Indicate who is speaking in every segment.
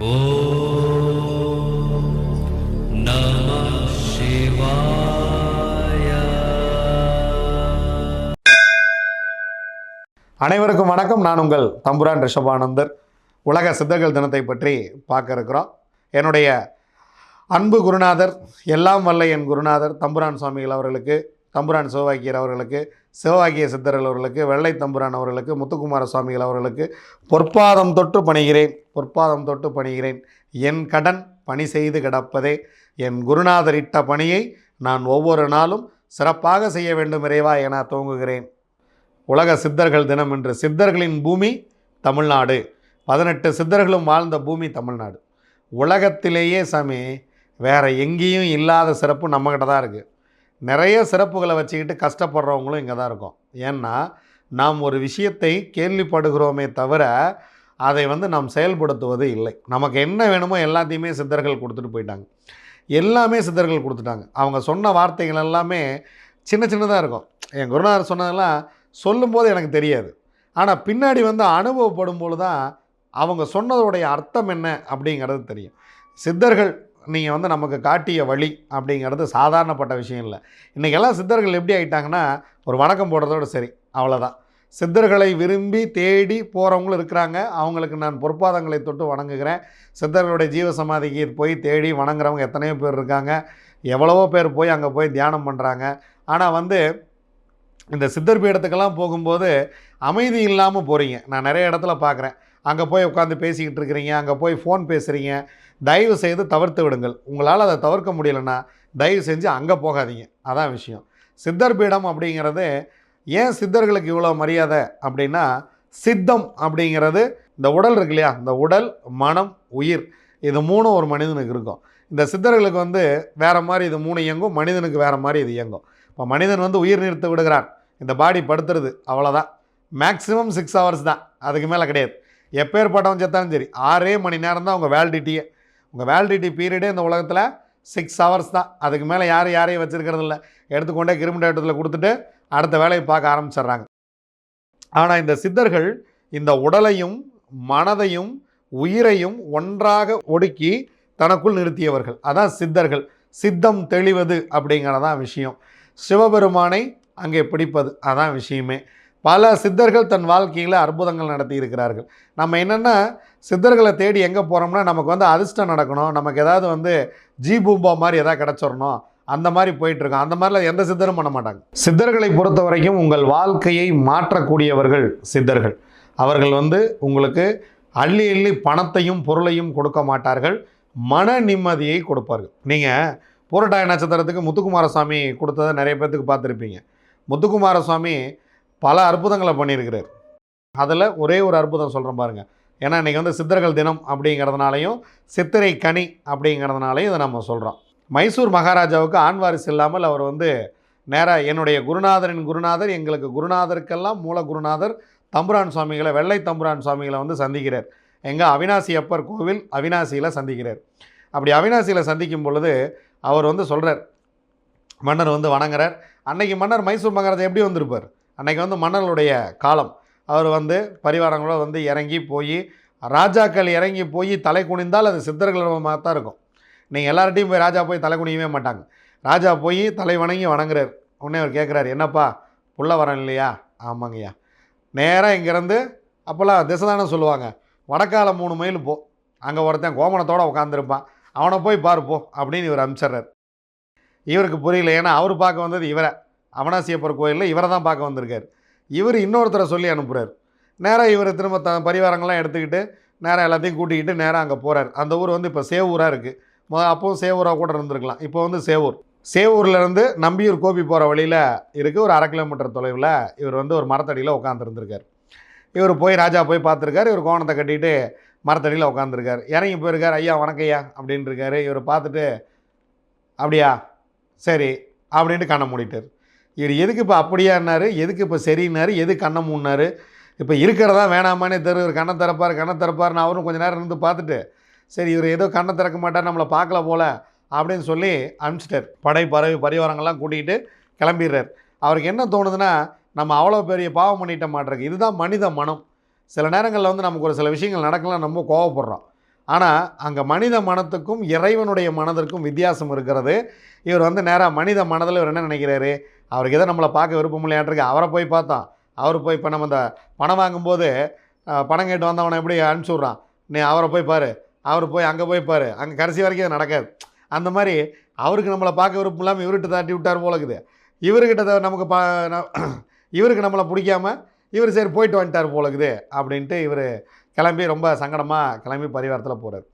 Speaker 1: அனைவருக்கும் வணக்கம். நான் உங்கள் தம்புரான் ரிஷபானந்தர். உலக சித்தர்கள் தினத்தை பற்றி பார்க்க இருக்கிறோம் என்னுடைய அன்பு குருநாதர் எல்லாம் வல்ல என் குருநாதர் தம்புரான் சுவாமிகள் அவர்களுக்கு தம்புரான் சிவவாக்கியர் அவர்களுக்கு சிவவாக்கிய சித்தர்கள் அவர்களுக்கு வெள்ளை தம்புரான் அவர்களுக்கு முத்துக்குமார சுவாமிகள் அவர்களுக்கு பொற்பாதம் தொட்டு பணிகிறேன் பொற்பாதம் தொட்டு பணிகிறேன். என் கடன் பணி செய்து கிடப்பதே என் குருநாதர் இட்ட பணியை நான் ஒவ்வொரு நாளும் சிறப்பாக செய்ய வேண்டும் இறைவா என துவங்குகிறேன். உலக சித்தர்கள் தினம் என்று சித்தர்களின் பூமி தமிழ்நாடு. பதினெட்டு சித்தர்களும் வாழ்ந்த பூமி தமிழ்நாடு. உலகத்திலேயே சாமி வேறு எங்கேயும் இல்லாத சிறப்பு நம்மக்கிட்ட தான் இருக்குது நிறைய சிறப்புகளை வச்சுக்கிட்டு கஷ்டப்படுறவங்களும் இங்கே தான் இருக்கும். ஏன்னா நாம் ஒரு விஷயத்தை கேள்விப்படுகிறோமே தவிர அதை வந்து நாம் செயல்படுத்துவது இல்லை. நமக்கு என்ன வேணுமோ எல்லாத்தையுமே சித்தர்கள் கொடுத்துட்டு போயிட்டாங்க. எல்லாமே சித்தர்கள் கொடுத்துட்டாங்க. அவங்க சொன்ன வார்த்தைகள் எல்லாமே சின்ன சின்னதாக இருக்கும். என் குருநாதர் சொன்னதெல்லாம் சொல்லும்போது எனக்கு தெரியாது. ஆனால் பின்னாடி வந்து அனுபவப்படும் பொழுது தான் அவங்க சொன்னதோடைய அர்த்தம் என்ன அப்படிங்கிறது தெரியும். சித்தர்கள் நீங்கள் வந்து நமக்கு காட்டிய வழி அப்படிங்கிறது சாதாரணப்பட்ட விஷயம் இல்லை. இன்றைக்கெல்லாம் சித்தர்கள் எப்படி ஆயிட்டாங்கன்னா ஒரு வணக்கம் போடுறதோட சரி அவ்வளோதான் சித்தர்களை விரும்பி தேடி போகிறவங்களும் இருக்கிறாங்க. அவங்களுக்கு நான் பொற்பாதங்களை தொட்டு வணங்குகிறேன். சித்தர்களுடைய ஜீவசமாதிக்கு போய் தேடி வணங்குறவங்க எத்தனையோ பேர் இருக்காங்க. எவ்வளவோ பேர் போய் அங்கே போய் தியானம் பண்ணுறாங்க ஆனால் வந்து இந்த சித்தர் பீடத்துக்கெல்லாம் போகும்போது அமைதி இல்லாமல் போகிறீங்க நான் நிறைய இடத்துல பார்க்குறேன் அங்கே போய் உட்காந்து பேசிக்கிட்டு இருக்கிறீங்க அங்கே போய் ஃபோன் பேசுகிறீங்க தயவு செய்து தவிர்த்து விடுங்கள். உங்களால் அதை தவிர்க்க முடியலன்னா தயவு செஞ்சு அங்கே போகாதீங்க. அதான் விஷயம். சித்தர் பீடம் அப்படிங்கிறது ஏன் சித்தர்களுக்கு இவ்வளோ மரியாதை அப்படின்னா சித்தம் அப்படிங்கிறது இந்த உடல் இருக்கு இல்லையா? இந்த உடல் மனம் உயிர் இது மூணும் ஒரு மனிதனுக்கு இருக்கும். இந்த சித்தர்களுக்கு வந்து வேறு மாதிரி இது மூணு இயங்கும் மனிதனுக்கு வேறு மாதிரி இது இயங்கும். இப்போ மனிதன் வந்து உயிர் நிறுத்து விடுகிறான். இந்த பாடி படுத்துறது அவ்வளோதான் மேக்ஸிமம் சிக்ஸ் ஹவர்ஸ் தான். அதுக்கு மேலே கிடையாது. எப்பேற்பட்டவன் செத்தாலும் சரி ஆறே மணி நேரம் தான் உங்கள் வேலிடிட்டியே உங்கள் வேலிடிட்டி பீரியடே இந்த உலகத்தில் சிக்ஸ் ஹவர்ஸ் தான். அதுக்கு மேலே யாரும் யாரையும் வச்சுருக்கிறது இல்லை. எடுத்துக்கொண்டே கிருமி டாக்டத்தில் கொடுத்துட்டு அடுத்த வேலையை பார்க்க ஆரம்பிச்சிடுறாங்க. ஆனால் இந்த சித்தர்கள் இந்த உடலையும் மனதையும் உயிரையும் ஒன்றாக ஒடுக்கி தனக்குள் நிறுத்தியவர்கள். அதான் சித்தர்கள். சித்தம் தெளிவது அப்படிங்கிறதான் விஷயம். சிவபெருமானை அங்கே பிடிப்பது அதான் விஷயமே. பல சித்தர்கள் தன் வாழ்க்கையில் அற்புதங்கள் நடத்தி இருக்கிறார்கள் நம்ம என்னென்னா சித்தர்களை தேடி எங்கே போகிறோம்னா நமக்கு வந்து அதிர்ஷ்டம் நடக்கணும். நமக்கு ஏதாவது வந்து ஜி பூம்பா மாதிரி எதாவது கிடச்சிடணும். அந்த மாதிரி போயிட்டுருக்கோம். அந்த மாதிரிலாம் எந்த சித்தரும் பண்ண மாட்டாங்க. சித்தர்களை பொறுத்த வரைக்கும் உங்கள் வாழ்க்கையை மாற்றக்கூடியவர்கள் சித்தர்கள். அவர்கள் வந்து உங்களுக்கு அள்ளி அள்ளி பணத்தையும் பொருளையும் கொடுக்க மாட்டார்கள். மன நிம்மதியை கொடுப்பார்கள். நீங்கள் பூரட்டாய நட்சத்திரத்துக்கு முத்துக்குமாரசாமி கொடுத்ததை நிறைய பேர்த்துக்கு பார்த்துருப்பீங்க. முத்துக்குமாரசுவாமி பல அற்புதங்களை பண்ணியிருக்கிறார். அதில் ஒரே ஒரு அற்புதம் சொல்கிறேன் பாருங்கள் ஏன்னா இன்றைக்கி வந்து சித்தர்கள் தினம் அப்படிங்கிறதுனாலையும் சித்திரை கனி அப்படிங்கிறதுனாலையும் இதை நம்ம சொல்கிறோம் மைசூர் மகாராஜாவுக்கு ஆண் வாரிசு இல்லாமல் அவர் வந்து நேராக என்னுடைய குருநாதரின் குருநாதர் எங்களுக்கு குருநாதருக்கெல்லாம் மூல குருநாதர் தம்புரான் சுவாமிகளை வெள்ளை தம்புரான் சுவாமிகளை வந்து சந்திக்கிறார். எங்கே அவினாசி அப்பர் கோவில் அவினாசியில் சந்திக்கிறார். அப்படி அவினாசியில் சந்திக்கும் பொழுது அவர் வந்து சொல்கிறார் மன்னர் வந்து வணங்குறார். அன்னைக்கு மன்னர் மைசூர் மகாராஜா எப்படி வந்திருப்பார்? அன்றைக்கி வந்து மன்னர்களுடைய காலம். அவர் வந்து பரிவாரங்களோட வந்து இறங்கி போய் ராஜாக்கள் இறங்கி போய் தலை குனிந்தால் அது சித்தர்களமாக தான் இருக்கும். நீங்கள் எல்லார்ட்டையும் போய் ராஜா போய் தலை குனியவே மாட்டாங்க. ராஜா போய் தலை வணங்கி வணங்குறார். உடனே அவர் கேட்குறாரு என்னப்பா புள்ள வரேன் இல்லையா? ஆமாங்கய்யா. நேராக இங்கேருந்து அப்போல்லாம் திசை தானே சொல்லுவாங்க வடக்கால மூணு மைல் போ. அங்கே ஒருத்தன் கோமணத்தோடு உட்காந்துருப்பான் அவனை போய் பார்ப்போம் போ. அப்படின்னு இவர் அனுப்பிச்சிட்றார். இவருக்கு புரியல ஏன்னா அவர் பார்க்க வந்தது இவரை. அவனாசியப்பர் கோயிலில் இவரை தான் பார்க்க வந்திருக்கார். இவர் இன்னொருத்தரை சொல்லி அனுப்புகிறார் நேராக இவர் திரும்ப த பரிவாரங்கள்லாம் எடுத்துக்கிட்டு நேராக எல்லாத்தையும் கூட்டிக்கிட்டு நேராக அங்கே போகிறார் அந்த ஊர் வந்து இப்போ சேவூராக இருக்குது மொ அப்போவும் சேவூராக கூட இருந்திருக்கலாம். இப்போ வந்து சேவூர். சேவூர்லேருந்து நம்பியூர் கோபி போகிற வழியில் இருக்குது ஒரு அரை கிலோமீட்டர் தொலைவில் இவர் வந்து ஒரு மரத்தடியில் உட்காந்துருந்துருக்கார் இவர் போய் ராஜா போய் பார்த்துருக்காரு. இவர் கோணத்தை கட்டிட்டு மரத்தடியில் உட்காந்துருக்கார் இறங்கி போயிருக்கார். ஐயா வணக்கையா அப்படின்ட்டுருக்காரு இருக்காரு இவர் பார்த்துட்டு அப்படியா? சரி அப்படின்ட்டு கண்ணை மூடிட்டார். இவர் எதுக்கு இப்போ அப்படியானாரு எதுக்கு இப்போ சரின்னாரு எது கண்ணை மூடினாரு? இப்போ இருக்கிறதா வேணாமானே தெரு இவர் கண்ணை திறப்பார் கண்ணை திறப்பார்னு அவரும் கொஞ்சம் நேரம் இருந்து பார்த்துட்டு சரி இவர் ஏதோ கண்ணை திறக்க மாட்டார் நம்மளை பார்க்கல போல அப்படின்னு சொல்லி அனுப்பிச்சிட்டார். படை பறவை பரிவாரங்கள்லாம் கூட்டிகிட்டு கிளம்பிடுறார். அவருக்கு என்ன தோணுதுன்னா நம்ம அவ்வளோ பெரிய பாவம் பண்ணிட்ட மாட்டிருக்கு. இதுதான் மனித மனம். சில நேரங்களில் வந்து நமக்கு ஒரு சில விஷயங்கள் நடக்கலாம் ரொம்ப கோவப்படுறோம். ஆனால் அங்கே மனித மனத்துக்கும் இறைவனுடைய மனதிற்கும் வித்தியாசம் இருக்கிறது. இவர் வந்து நேராக மனித மனதில் இவர் என்ன நினைக்கிறாரு? அவருக்கு எதை நம்மளை பார்க்க விருப்பம் இல்லையாட்டிருக்கு அவரை போய் பார்த்தோம் அவர் போய் இப்போ நம்ம இந்த பணம் வாங்கும்போது பணம் கேட்டு வந்தவனை எப்படி அனுப்பிச்சி விட்றான் நீ அவரை போய் பாரு. அவர் போய் அங்கே போய் பாரு. அங்கே கடைசி வரைக்கும் அது நடக்காது. அந்த மாதிரி அவருக்கு நம்மளை பார்க்க விருப்பம் இல்லாமல் இவர்கிட்ட தாட்டி விட்டார் போல இருக்குது. இவர்கிட்ட நமக்கு பா இவருக்கு நம்மளை பிடிக்காம இவர் சரி போயிட்டு வந்துட்டார் போல இருக்குது அப்படின்ட்டு இவர் கிளம்பி ரொம்ப சங்கடமாக கிளம்பி பரிவாரத்தில் போகிறார்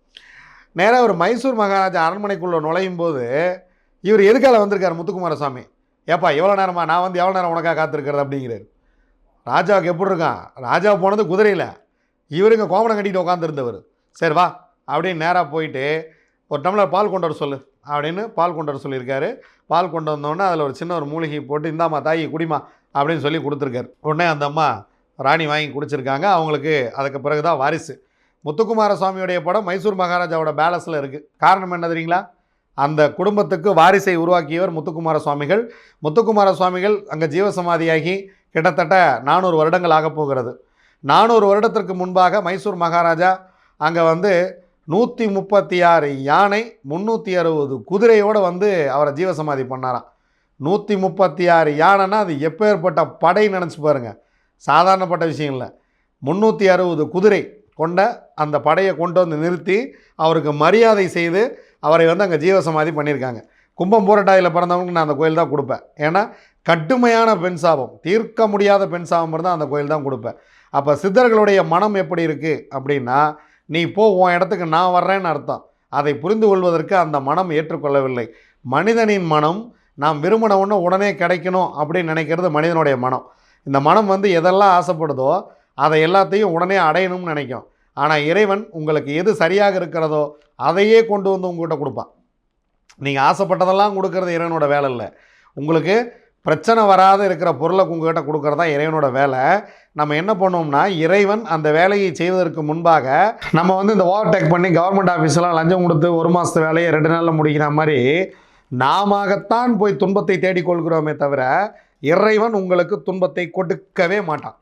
Speaker 1: நேராக ஒரு மைசூர் மகாராஜா அரண்மனைக்குள்ளே நுழையும் போது இவர் எதுக்கால வந்திருக்கார் முத்துக்குமாரசாமி? ஏப்பா எவ்வளோ நேரமா? நான் வந்து எவ்வளோ நேரம் உனக்காக காத்திருக்கிறது அப்படிங்கிறார். ராஜாவுக்கு எப்படி இருக்கான்? ராஜா போனது குதிரையில். இவருங்க கோமணம் கட்டிட்டு உட்காந்துருந்தவர் சரி வா. அப்படின்னு நேராக போயிட்டு ஒரு டம்ளர் பால் கொண்டு வர சொல்லு அப்படின்னு பால் கொண்டு வர சொல்லியிருக்காரு. பால் கொண்டு வந்தோடனே அதில் ஒரு சின்ன ஒரு மூலிகை போட்டு இந்தாம்மா தாயி குடிமா அப்படின்னு சொல்லி கொடுத்துருக்காரு. உடனே அந்த அம்மா ராணி வாங்கி குடிச்சிருக்காங்க. அவங்களுக்கு அதுக்கு பிறகு தான் வாரிசு. முத்துக்குமார சுவாமியுடைய படம் மைசூர் மகாராஜாவோட பேலஸில் இருக்குது காரணம் என்ன தெரியுங்களா? அந்த குடும்பத்துக்கு வாரிசை உருவாக்கியவர் முத்துக்குமார சுவாமிகள் முத்துக்குமார சுவாமிகள் அங்கே ஜீவசமாதியாகி கிட்டத்தட்ட நானூறு வருடங்கள் ஆகப் போகிறது. நானூறு வருடத்திற்கு முன்பாக மைசூர் மகாராஜா அங்கே வந்து நூற்றி முப்பத்தி ஆறு யானை முந்நூற்றி அறுபது குதிரையோடு வந்து அவரை ஜீவசமாதி பண்ணாராம். நூற்றி முப்பத்தி ஆறு யானைன்னா அது எப்பேற்பட்ட படை நினச்சி பாருங்க. சாதாரணப்பட்ட விஷயம் இல்லை முந்நூற்றி அறுபது குதிரை கொண்ட அந்த படையை கொண்டு வந்து நிறுத்தி அவருக்கு மரியாதை செய்து அவரை வந்து அங்கே ஜீவசமாதி பண்ணியிருக்காங்க. கும்பம் பூரட்டாயில் பிறந்தவங்களுக்கு நான் அந்த கோயில் தான் கொடுப்பேன். ஏன்னா கடுமையான பெண் சாபம் தீர்க்க முடியாத பெண் சாபம் இருந்தால் அந்த கோயில் தான் கொடுப்பேன். அப்போ சித்தர்களுடைய மனம் எப்படி இருக்குது அப்படின்னா நீ போ உன் இடத்துக்கு நான் வர்றேன்னு அர்த்தம். அதை புரிந்து கொள்வதற்கு அந்த மனம் ஏற்றுக்கொள்ளவில்லை. மனிதனின் மனம் நாம் விரும்பின ஒன்று உடனே கிடைக்கணும் அப்படின்னு நினைக்கிறது மனிதனுடைய மனம். இந்த மனம் வந்து எதெல்லாம் ஆசைப்படுதோ அதை எல்லாத்தையும் உடனே அடையணும்னு நினைக்கும். ஆனால் இறைவன் உங்களுக்கு எது சரியாக இருக்கிறதோ அதையே கொண்டு வந்து உங்கள்கிட்ட கொடுப்பான். நீங்கள் ஆசைப்பட்டதெல்லாம் கொடுக்கறது இறைவனோட வேலை இல்லை. உங்களுக்கு பிரச்சனை வராத இருக்கிற பொருளை உங்ககிட்ட கொடுக்குறது தான் இறைவனோட வேலை. நம்ம என்ன பண்ணுவோம்னா இறைவன் அந்த வேலையை செய்வதற்கு முன்பாக நம்ம வந்து இந்த ஓவர்டேக் பண்ணி கவர்மெண்ட் ஆஃபீஸ்லாம் லஞ்சம் கொடுத்து ஒரு மாதத்து வேலையை ரெண்டு நாளில் முடிக்கிற மாதிரி நாமத்தான் போய் துன்பத்தை தேடிக்கொள்கிறோமே தவிர இறைவன் உங்களுக்கு துன்பத்தை கொடுக்கவே மாட்டான்.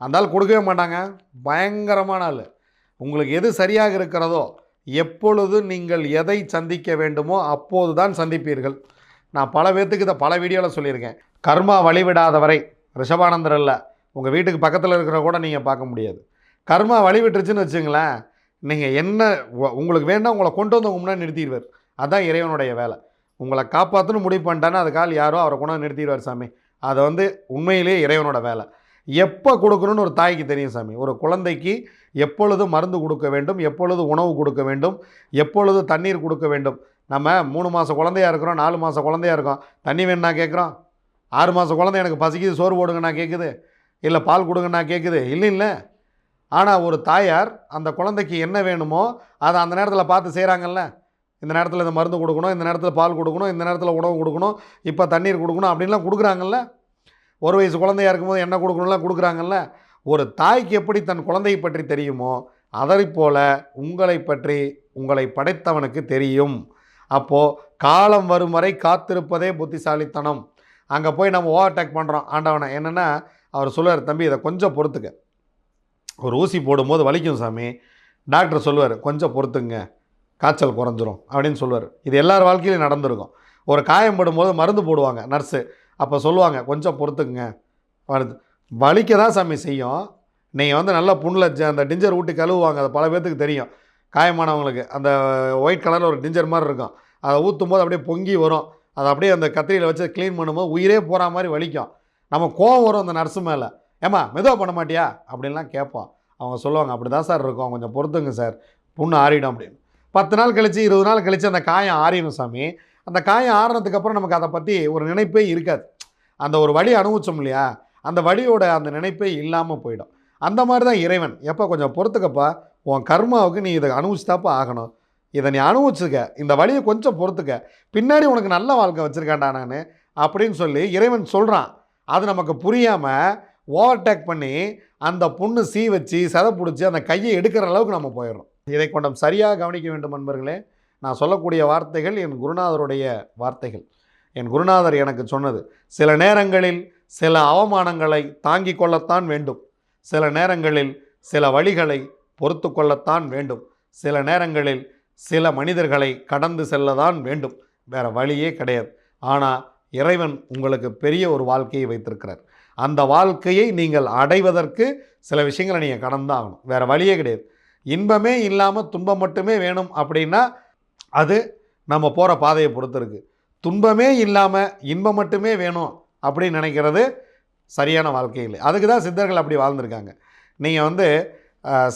Speaker 1: அந்தால் கொடுக்கவே மாட்டாங்க. பயங்கரமான ஆள். உங்களுக்கு எது சரியாக இருக்கிறதோ எப்பொழுது நீங்கள் எதை சந்திக்க வேண்டுமோ அப்போது தான் சந்திப்பீர்கள். நான் பல பேர்த்துக்கு இதை பல வீடியோவில் சொல்லியிருக்கேன். கர்மா வழிவிடாதவரை ரிஷபானந்தர் இல்லை உங்கள் வீட்டுக்கு பக்கத்தில் இருக்கிற கூட நீங்கள் பார்க்க முடியாது. கர்மா வழிவிட்டுருச்சுன்னு வச்சுங்களேன் நீங்கள் என்ன உங்களுக்கு வேண்டாம் உங்களை கொண்டு வந்து உங்க முன்னாடி நிறுத்திடுவார். அதுதான் இறைவனுடைய வேலை. உங்களை காப்பாற்றணும் முடிவு பண்ணிட்டானே அதுக்கால் யாரோ அவரை கொண்டு நிறுத்திடுவார் சாமி. அதை வந்து உண்மையிலேயே இறைவனோட வேலை. எப்போ கொடுக்கணும்னு ஒரு தாய்க்கு தெரியும் சாமி. ஒரு குழந்தைக்கு எப்பொழுது மருந்து கொடுக்க வேண்டும் எப்பொழுது உணவு கொடுக்க வேண்டும் எப்பொழுது தண்ணீர் கொடுக்க வேண்டும். நம்ம மூணு மாதம் குழந்தையா இருக்கிறோம் நாலு மாதம் குழந்தையா இருக்கோம். தண்ணி வேணும்னா கேட்குறோம். ஆறு மாதம் குழந்தை எனக்கு பசிக்குது சோறு போடுங்கண்ணா கேட்குது. இல்லை பால் கொடுங்கண்ணா கேட்குது. இல்லை இல்லை. ஆனால் ஒரு தாயார் அந்த குழந்தைக்கு என்ன வேணுமோ அதை அந்த நேரத்தில் பார்த்து செய்கிறாங்கல்ல இந்த நேரத்தில் இந்த மருந்து கொடுக்கணும் இந்த நேரத்தில் பால் கொடுக்கணும் இந்த நேரத்தில் உணவு கொடுக்கணும் இப்போ தண்ணீர் கொடுக்கணும் அப்படின்லாம் கொடுக்குறாங்கல்ல? ஒரு வயசு குழந்தையாக இருக்கும்போது என்ன கொடுக்கணும்லாம் கொடுக்குறாங்கல்ல? ஒரு தாய்க்கு எப்படி தன் குழந்தையை பற்றி தெரியுமோ அதை போல் உங்களை பற்றி உங்களை படைத்தவனுக்கு தெரியும். அப்போது காலம் வரும் வரை காத்திருப்பதே புத்திசாலித்தனம். அங்கே போய் நம்ம ஓவர்டேக் பண்ணுறோம் ஆண்டவனை என்னென்னா அவர் சொல்லுவார் தம்பி இதை கொஞ்சம் பொறுத்துக்க. ஒரு ஊசி போடும்போது வலிக்கும் சாமி. டாக்டர் சொல்லுவார் கொஞ்சம் பொறுத்துங்க. காய்ச்சல் குறைஞ்சிரும் அப்படின்னு சொல்லுவார். இது எல்லார் வாழ்க்கையிலும் நடந்திருக்கும். ஒரு காயம் படும்போது மருந்து போடுவாங்க நர்ஸு. அப்போ சொல்லுவாங்க கொஞ்சம் பொறுத்துக்குங்க. வருது வலிக்க தான் சாமி செய்யும். நீங்கள் வந்து நல்லா புண்ணில் ஜ- அந்த டிஞ்சர் ஊட்டி கழுவுவாங்க அது பல பேர்த்துக்கு தெரியும். காயமானவங்களுக்கு. அந்த ஒயிட் கலரில் ஒரு டிஞ்சர் மாதிரி இருக்கும். அதை ஊற்றும் போது அப்படியே பொங்கி வரும். அதை அப்படியே அந்த கத்திரியில் வச்சு க்ளீன் பண்ணும்போது உயிரே போகிற மாதிரி வலிக்கும். நம்ம கோவம் வரும் அந்த நர்ஸு மேலே. ஏம்மா மெதுவாக பண்ண மாட்டியா? அப்படின்லாம் கேட்போம் அவங்க சொல்லுவாங்க அப்படி தான் சார் இருக்கும். கொஞ்சம் பொறுத்துங்க சார். புண்ணு ஆறிடும் அப்படின்னு. பத்து நாள் கழித்து இருபது நாள் கழித்து அந்த காயம் ஆறிடும் சாமி. அந்த காயம் ஆறினதுக்கப்புறம் நமக்கு அதை பற்றி ஒரு நினைப்பே இருக்காது. அந்த ஒரு வழி அனுபவிச்சோம் இல்லையா? அந்த வழியோட அந்த நினைப்பே இல்லாமல் போயிடும். அந்த மாதிரி தான் இறைவன். எப்போ கொஞ்சம் பொறுத்துக்கப்பா. உன் கர்மாவுக்கு நீ இதை அனுபவிச்சுதாப்பா ஆகணும். இதை நீ அனுபவிச்சுக்க. இந்த வழியை கொஞ்சம் பொறுத்துக்க. பின்னாடி உனக்கு நல்ல வாழ்க்கை வச்சுருக்கேன்டா நான் அப்படின்னு சொல்லி இறைவன் சொல்கிறான் அது நமக்கு புரியாமல் ஓவர்டேக் பண்ணி அந்த பொண்ணு சீ வச்சு சதை பிடிச்சி அந்த கையை எடுக்கிற அளவுக்கு நம்ம போயிடுறோம். இதை கொண்டம் சரியாக கவனிக்க வேண்டும் நண்பர்களே நான் சொல்லக்கூடிய வார்த்தைகள் என் குருநாதருடைய வார்த்தைகள். என் குருநாதர் எனக்கு சொன்னது சில நேரங்களில் சில அவமானங்களை தாங்கிக் கொள்ளத்தான் வேண்டும். சில நேரங்களில் சில வழிகளை பொறுத்து கொள்ளத்தான் வேண்டும். சில நேரங்களில் சில மனிதர்களை கடந்து செல்ல தான் வேண்டும். வேறு வழியே கிடையாது. ஆனால் இறைவன் உங்களுக்கு பெரிய ஒரு வாழ்க்கையை வைத்திருக்கிறார். அந்த வாழ்க்கையை நீங்கள் அடைவதற்கு சில விஷயங்களை நீங்கள் கடந்தாகணும் வேறு வழியே கிடையாது. இன்பமே இல்லாமல் துன்பம் மட்டுமே வேணும் அப்படின்னா அது நம்ம போகிற பாதையை பொறுத்து இருக்குது துன்பமே இல்லாமல் இன்பம் மட்டுமே வேணும் அப்படின்னு நினைக்கிறது சரியான வாழ்க்கை இல்லை. அதுக்கு தான் சித்தர்கள் அப்படி வாழ்ந்திருக்காங்க. நீங்கள் வந்து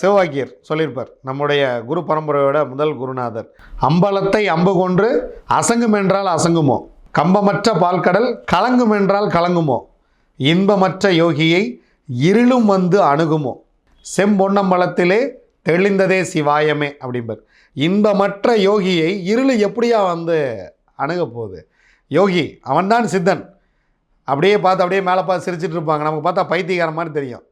Speaker 1: சிவவாக்கியர் சொல்லியிருப்பார் நம்முடைய குரு பரம்பரையோட முதல் குருநாதர் அம்பலத்தை அம்பு கொன்று அசங்கும் என்றால் அசங்குமோ? கம்பமற்ற பால்கடல் கலங்கும் என்றால் கலங்குமோ? இன்பமற்ற யோகியை இருளும் வந்து அணுகுமோ? செம்பொன்னம்பலத்திலே தெளிந்ததே சிவாயமே அப்படிம்பார். இன்பமற்ற யோகியை இருள் எப்படியா வந்து அணுக போகுது? யோகி அவன்தான் சித்தன். அப்படியே பார்த்து அப்படியே மேலே பார்த்து சிரிச்சிட்டு இருப்பாங்க. நமக்கு பார்த்தா பைத்தியகாரம் மாதிரி தெரியும்.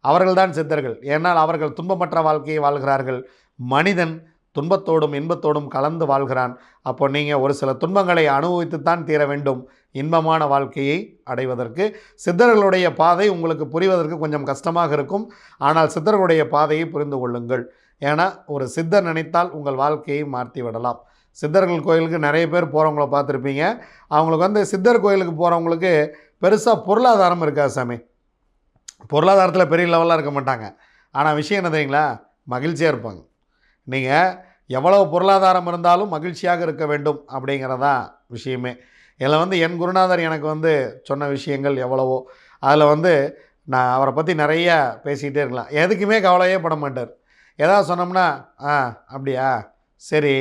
Speaker 1: அவர்கள் தான் சித்தர்கள். ஏன்னால் அவர்கள் துன்பமற்ற வாழ்க்கையை வாழ்கிறார்கள். மனிதன் துன்பத்தோடும் இன்பத்தோடும் கலந்து வாழ்கிறான். அப்போ நீங்கள் ஒரு சில துன்பங்களை அனுபவித்துத்தான் தீர வேண்டும். இன்பமான வாழ்க்கையை அடைவதற்கு. சித்தர்களுடைய பாதை உங்களுக்கு புரிவதற்கு கொஞ்சம் கஷ்டமாக இருக்கும். ஆனால் சித்தர்களுடைய பாதையை புரிந்து கொள்ளுங்கள். ஏன்னா ஒரு சித்தர் நினைத்தால் உங்கள் வாழ்க்கையை மாற்றி விடலாம். சித்தர்கள் கோயிலுக்கு நிறைய பேர் போகிறவங்கள பார்த்துருப்பீங்க. அவங்களுக்கு வந்து சித்தர் கோயிலுக்கு போகிறவங்களுக்கு பெருசாக பொருளாதாரம் இருக்காது சாமி? பொருளாதாரத்தில் பெரிய லெவலாக இருக்க மாட்டாங்க. ஆனால் விஷயம் என்ன தெரியுங்களா? மகிழ்ச்சியாக இருப்பாங்க. நீங்கள் எவ்வளவு பொருளாதாரம் இருந்தாலும் மகிழ்ச்சியாக இருக்க வேண்டும் அப்படிங்கிறதான் விஷயமே. இதில் வந்து என் குருநாதர் எனக்கு வந்து சொன்ன விஷயங்கள் எவ்வளவோ அதில் வந்து நான் அவரை பற்றி நிறைய பேசிக்கிட்டே இருக்கலாம். எதுக்குமே கவலையே பட மாட்டார். ஏதாவது சொன்னோம்னா ஆ அப்படியா? சரி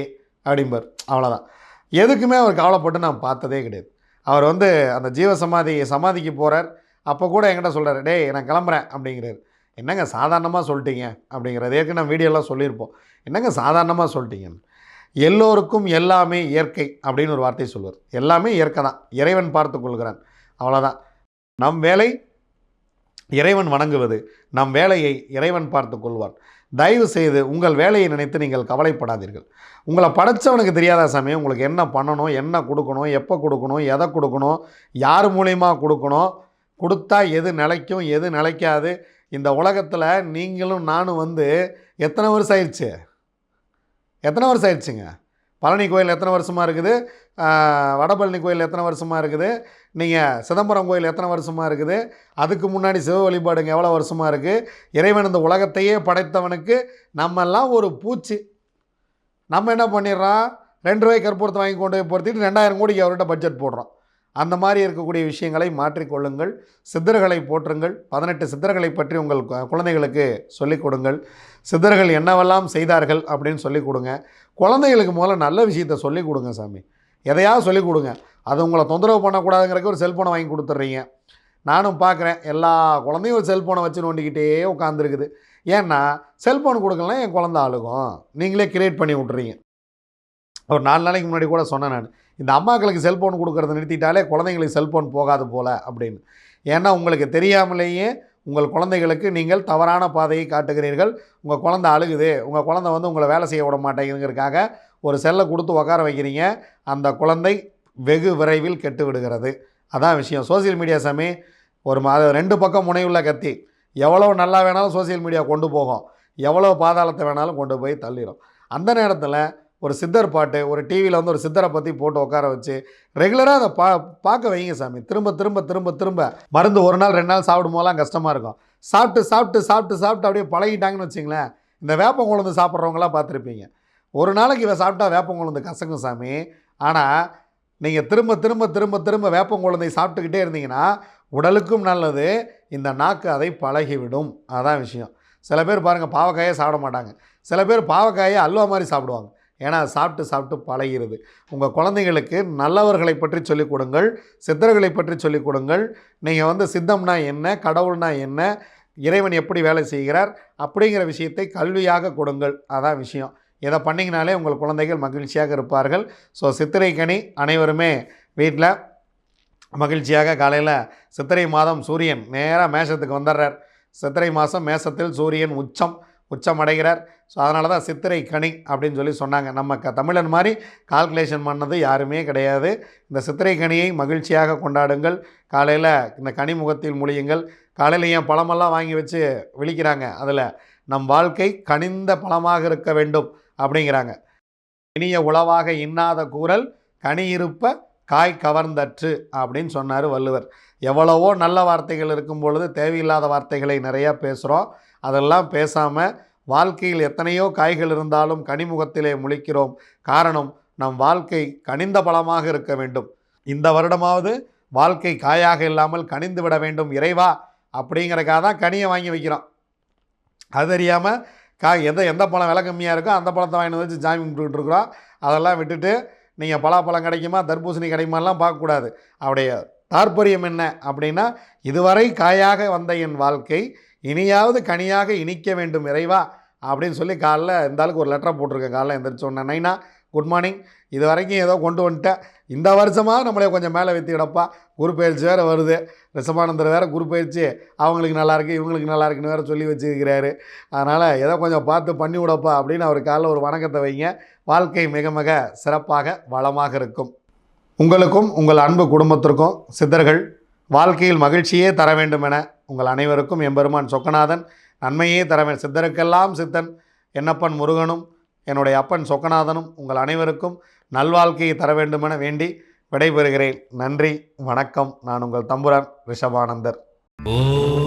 Speaker 1: அப்படிம்பார். அவ்வளோதான் எதுக்குமே அவர் கவலைப்பட்டு நான் பார்த்ததே கிடையாது. அவர் வந்து அந்த ஜீவ சமாதி சமாதிக்கு போகிறார் அப்போ கூட என்கிட்ட சொல்கிறார் டேய் நான் கிளம்புறேன் அப்படிங்கிறார். என்னங்க சாதாரணமாக சொல்லிட்டீங்க? அப்படிங்கிறது ஏற்கனவே வீடியோலாம் சொல்லியிருப்போம். என்னங்க சாதாரணமாக சொல்லிட்டீங்கன்னு? எல்லோருக்கும் எல்லாமே இயற்கை அப்படின்னு ஒரு வார்த்தை சொல்வார் எல்லாமே இயற்கை தான். இறைவன் பார்த்து கொள்கிறான். அவ்வளோதான் நம் வேலை இறைவன் வணங்குவது. நம் வேலையை இறைவன் பார்த்து கொள்வான். தயவு செய்து உங்கள் வேலையை நினைத்து நீங்கள் கவலைப்படாதீர்கள். உங்களை படைச்சவனுக்கு தெரியாத சமயம் உங்களுக்கு என்ன பண்ணணும் என்ன கொடுக்கணும் எப்போ கொடுக்கணும் எதை கொடுக்கணும் யார் மூலயமா கொடுக்கணும் கொடுத்தா எது நிலைக்கும் எது நிலைக்காது. இந்த உலகத்தில் நீங்களும் நானும் வந்து எத்தனை வருஷம் ஆயிடுச்சு? எத்தனை வருஷம் ஆயிடுச்சுங்க? பழனி கோயில் எத்தனை வருஷமாக இருக்குது? வடபழனி கோயில் எத்தனை வருஷமாக இருக்குது? நீங்கள் சிதம்பரம் கோயில் எத்தனை வருஷமாக இருக்குது? அதுக்கு முன்னாடி சிவ வழிபாடுங்க எவ்வளோ வருஷமாக இருக்குது இறைவன் இந்த உலகத்தையே படைத்தவனுக்கு நம்மெல்லாம் ஒரு பூச்சி. நம்ம என்ன பண்ணிடுறோம்? ரெண்டு ரூபாய் கற்பூரத்தை வாங்கி கொண்டு போய் பொறுத்திட்டு ரெண்டாயிரம் கோடிக்கு அவர்கிட்ட பட்ஜெட் போடுறோம். அந்த மாதிரி இருக்கக்கூடிய விஷயங்களை மாற்றிக்கொள்ளுங்கள். சித்தர்களை போற்றுங்கள். பதினெட்டு சித்தர்களை பற்றி உங்கள் கு- குழந்தைகளுக்கு சொல்லிக் கொடுங்கள். சித்தர்கள் என்னவெல்லாம் செய்தார்கள் அப்படின்னு சொல்லிக் கொடுங்க. குழந்தைகளுக்கு முதல்ல நல்ல விஷயத்த சொல்லிக் கொடுங்க சாமி. எதையாவது சொல்லிக் கொடுங்க. அது உங்களை தொந்தரவு பண்ணக்கூடாதுங்கிறக்கு ஒரு செல்ஃபோனை வாங்கி கொடுத்துட்றீங்க. நானும் பார்க்குறேன். எல்லா குழந்தையும் ஒரு செல்ஃபோனை வச்சு நோண்டிக்கிட்டே உட்காந்துருக்குது ஏன்னா செல்ஃபோன் கொடுக்கலாம் என் குழந்தை அழுகும். நீங்களே கிரியேட் பண்ணி விட்றீங்க ஒரு நாலு நாளைக்கு முன்னாடி கூட சொன்னேன் நான். இந்த அம்மாக்களுக்கு செல்ஃபோன் கொடுக்கறத நிறுத்திட்டாலே குழந்தைங்களுக்கு செல்ஃபோன் போகாது போல் அப்படின்னு. ஏன்னா உங்களுக்கு தெரியாமலேயே உங்கள் குழந்தைகளுக்கு நீங்கள் தவறான பாதையை காட்டுகிறீர்கள். உங்கள் குழந்தை அழுகுது. உங்கள் குழந்தை வந்து உங்களை வேலை செய்ய விட மாட்டேங்குதுங்கிறதுக்காக ஒரு செல்லை கொடுத்து உட்கார வைக்கிறீங்க. அந்த குழந்தை வெகு விரைவில் கெட்டு விடுகிறது. அதான் விஷயம். சோஷியல் மீடியா சாமி ஒரு மா ரெண்டு பக்கம் முனையுள்ள கத்தி. எவ்வளோ நல்லா வேணாலும் சோஷியல் மீடியா கொண்டு போகும். எவ்வளோ பாதாளத்தை வேணாலும் கொண்டு போய் தள்ளிடும். அந்த நேரத்தில் ஒரு சித்தர் பாட்டு ஒரு டிவியில் வந்து ஒரு சித்தரை பற்றி போட்டு உட்கார வச்சு ரெகுலராக அதை பா பார்க்க வைங்க சாமி. திரும்ப திரும்ப திரும்ப திரும்ப. மருந்து ஒரு நாள் ரெண்டு நாள் சாப்பிடும் போதெல்லாம் கஷ்டமாக இருக்கும். சாப்பிட்டு சாப்பிட்டு சாப்பிட்டு சாப்பிட்டு அப்படியே பழகிட்டாங்கன்னு வச்சிங்களேன் இந்த வேப்பங்குழந்து சாப்பிட்றவங்களாம் பார்த்துருப்பீங்க. ஒரு நாளைக்கு இவன் சாப்பிட்டா வேப்பங்குழந்து கசங்கும் சாமி. ஆனால் நீங்கள் திரும்ப திரும்ப திரும்ப திரும்ப வேப்பங்குழந்தை சாப்பிட்டுக்கிட்டே இருந்தீங்கன்னா உடலுக்கும் நல்லது இந்த நாக்கு அதை பழகிவிடும். அதான் விஷயம். சில பேர் பாருங்கள் பாவக்காயே சாப்பிட மாட்டாங்க. சில பேர் பாவக்காயை அல்வா மாதிரி சாப்பிடுவாங்க. ஏன்னா சாப்பிட்டு சாப்பிட்டு பழகிறது. உங்கள் குழந்தைகளுக்கு நல்லவர்களை பற்றி சொல்லிக் கொடுங்கள் சித்தர்களை பற்றி சொல்லிக் கொடுங்கள். நீங்கள் வந்து சித்தம்னா என்ன கடவுள்னா என்ன இறைவன் எப்படி வேலை செய்கிறார் அப்படிங்கிற விஷயத்தை கல்வியாக கொடுங்கள். அதான் விஷயம். இதை பண்ணிங்கனாலே உங்கள் குழந்தைகள் மகிழ்ச்சியாக இருப்பார்கள். ஸோ சித்திரை கனி அனைவருமே வீட்டில் மகிழ்ச்சியாக காலையில் சித்திரை மாதம் சூரியன் நேராக மேஷத்துக்கு வந்துடுறார் சித்திரை மாதம் மேசத்தில் சூரியன் உச்சம். உச்சம் அடைகிறார் ஸோ அதனால தான் சித்திரை கனி அப்படின்னு சொல்லி சொன்னாங்க. நம்ம க தமிழன் மாதிரி கால்குலேஷன் பண்ணது யாருமே கிடையாது. இந்த சித்திரை கனியை மகிழ்ச்சியாக கொண்டாடுங்கள். காலையில் இந்த கனி முகத்தில் முழியுங்கள். காலையில் ஏன் பழமெல்லாம் வாங்கி வச்சு விழிக்கிறாங்க? அதில் நம் வாழ்க்கை கனிந்த பழமாக இருக்க வேண்டும் அப்படிங்கிறாங்க. இனிய உளவாக இன்னாத கூறல் கனி இருப்ப காய் கவர்ந்தற்று அப்படின்னு சொன்னார் வள்ளுவர். எவ்வளவோ நல்ல வார்த்தைகள் இருக்கும் பொழுது தேவையில்லாத வார்த்தைகளை நிறையா பேசுகிறோம் அதெல்லாம் பேசாமல் வாழ்க்கையில் எத்தனையோ காய்கள் இருந்தாலும் கனிமுகத்திலே முழிக்கிறோம். காரணம் நம் வாழ்க்கை கனிந்த பழமாக இருக்க வேண்டும். இந்த வருடமாவது வாழ்க்கை காயாக இல்லாமல் கனிந்து விட வேண்டும் இறைவா அப்படிங்கிறக்காக தான் கனியை வாங்கி வைக்கிறோம். அது தெரியாமல் காய் எந்த எந்த பழம் விலை கம்மியாக இருக்கோ அந்த பழத்தை வாங்கிட்டு வச்சு சாமி கும்பிட்டுருக்குறோம் இருக்கிறோம். அதெல்லாம் விட்டுட்டு நீங்கள் பலாப்பழம் கிடைக்குமா தர்பூசணி கிடைக்குமாலாம் பார்க்கக்கூடாது. அவருடைய தாற்பயம் என்ன அப்படின்னா இதுவரை காயாக வந்த என் வாழ்க்கை இனியாவது கனியாக இனிக்க வேண்டும் இறைவா அப்படின்னு சொல்லி காலைல இந்த ஒரு லெட்டரை போட்டிருக்கேன். காலைல எந்திரிச்சோன்னே நைனா குட் மார்னிங் இது வரைக்கும் ஏதோ கொண்டு வந்துட்டேன். இந்த வருஷமாக நம்மளே கொஞ்சம் மேலே வெத்திக்கிடப்பா. குரு பயிற்சி வேறு வருது. ரிஷபானந்தர் வேறு குரு பயிற்சி. அவங்களுக்கு நல்லாயிருக்கு இவங்களுக்கு நல்லா இருக்குன்னு வேறு சொல்லி வச்சுருக்கிறாரு. அதனால் ஏதோ கொஞ்சம் பார்த்து பண்ணி விடப்பா அப்படின்னு அவர் காலைல ஒரு வணக்கத்தை வைங்க. வாழ்க்கை மிக மிக சிறப்பாக வளமாக இருக்கும். உங்களுக்கும் உங்கள் அன்பு குடும்பத்திற்கும் சித்தர்கள் வாழ்க்கையில் மகிழ்ச்சியே தர வேண்டும் என உங்கள் அனைவருக்கும் எம்பெருமான் சொக்கநாதன். நன்மையே தர வேண்டும் சித்தருக்கெல்லாம் சித்தன். என்னப்பன் முருகனும் என்னுடைய அப்பன் சொக்கநாதனும் உங்கள் அனைவருக்கும் நல்வாழ்க்கையை தர வேண்டுமென வேண்டி விடைபெறுகிறேன். நன்றி வணக்கம். நான் உங்கள் தம்புரான் ரிஷபானந்தர்.
Speaker 2: ஓ